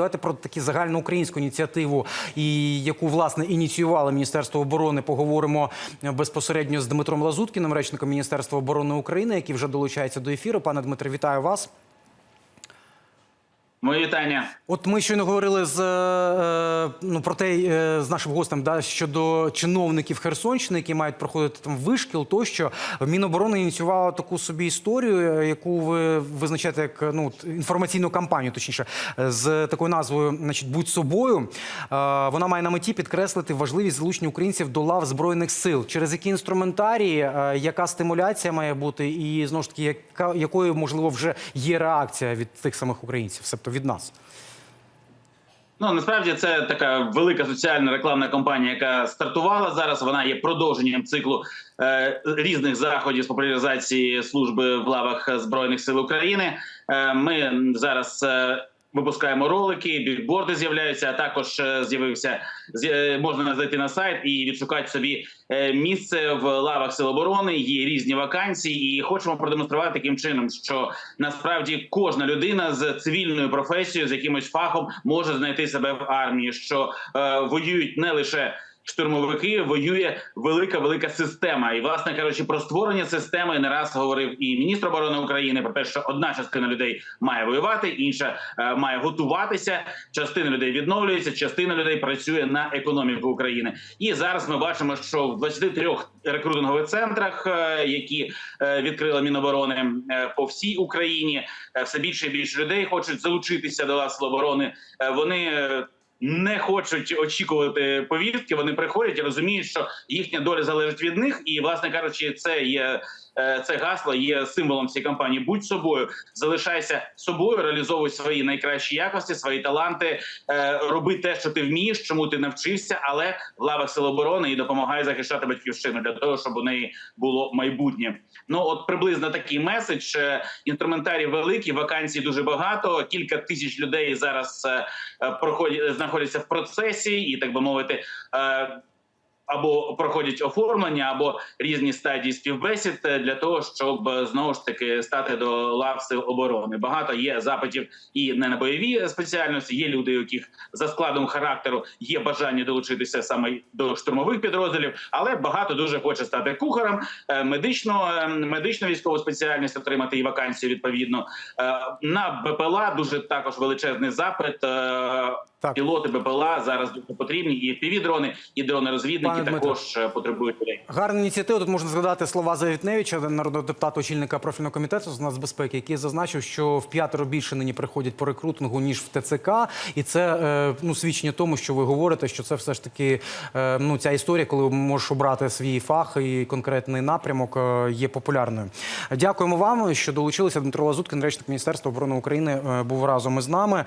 давайте про таку загальноукраїнську ініціативу, і яку власне ініціювало Міністерство оборони. Поговоримо безпосередньо з Дмитром Лазуткіним, речником Міністерства оборони України, який вже долучається до ефіру. Пане Дмитре, вітаю вас. Мої вітання. От ми щойно говорили з е, ну про те е, з нашим гостем, да щодо чиновників Херсонщини, які мають проходити там вишкіл, тощо Міноборони ініціювала таку собі історію, е, яку ви визначаєте як ну інформаційну кампанію, точніше, з такою назвою, значить, будь собою. Вона має на меті підкреслити важливість залучення українців до лав збройних сил. Через які інструментарії, яка стимуляція має бути, і знову ж таки, яка якою можливо вже є реакція від тих самих українців, себто від нас. Ну насправді це така велика соціальна рекламна кампанія, яка стартувала зараз. Вона є продовженням циклу е, різних заходів з популяризації служби в лавах збройних сил України. Е, ми зараз. Е, Випускаємо ролики, бікборди з'являються. А також е, з'явився е, можна зайти на сайт і відшукати собі е, місце в лавах сил оборони. Є різні вакансії, і хочемо продемонструвати таким чином, що насправді кожна людина з цивільною професією, з якимось фахом, може знайти себе в армії, що е, воюють не лише. Штурмовики воює велика велика система, і власне кажучи, про створення системи не раз говорив і міністр оборони України про те, що одна частина людей має воювати, інша е, має готуватися. Частина людей відновлюється, частина людей працює на економіку України. І зараз ми бачимо, що в 23 рекрутингових центрах, е, які е, відкрила Міноборони е, по всій Україні, е, все більше і більше людей хочуть залучитися до лав оборони. Е, Вони е, не хочуть очікувати повістки. Вони приходять і розуміють, що їхня доля залежить від них. І, власне кажучи, це є це гасло є символом цієї кампанії. Будь собою, залишайся собою, реалізовуй свої найкращі якості, свої таланти, е, роби те, що ти вмієш, чому ти навчився, але в лавах сил оборони і допомагай захищати батьківщину для того, щоб у неї було майбутнє. Ну от приблизно такий меседж. Е, Інструментарій великий, вакансій дуже багато. Кілька тисяч людей зараз е, е, проходять знаходяться в процесі, і так би мовити. Або проходять оформлення, або різні стадії співбесід е, для того, щоб е, знову ж таки стати до лав сил оборони. Багато є запитів і не на бойові спеціальності. Є люди, у яких за складом характеру є бажання долучитися саме до штурмових підрозділів, але багато дуже хоче стати кухарем, е, медично, е, медичну військову спеціальність отримати і вакансію відповідно на БПЛА. Дуже також величезний запит. Так. Пілоти БПЛА зараз дуже потрібні, і FPV-дрони, і дрони-розвідники Пане Дмитро. також е, потребують. Гарна ініціатива. Тут можна згадати слова Завітневича, народного депутата, очільника профільного комітету з нацбезпеки, який зазначив, що в п'ятеро більше нині приходять по рекрутингу ніж в ТЦК, і це е, ну свідчення тому, що ви говорите, що це все ж таки е, ну ця історія, коли можеш обрати свій фах і конкретний напрямок, є популярною. Дякуємо вам, що долучилися. Дмитро Лазуткін, речник Міністерства оборони України, був разом із нами.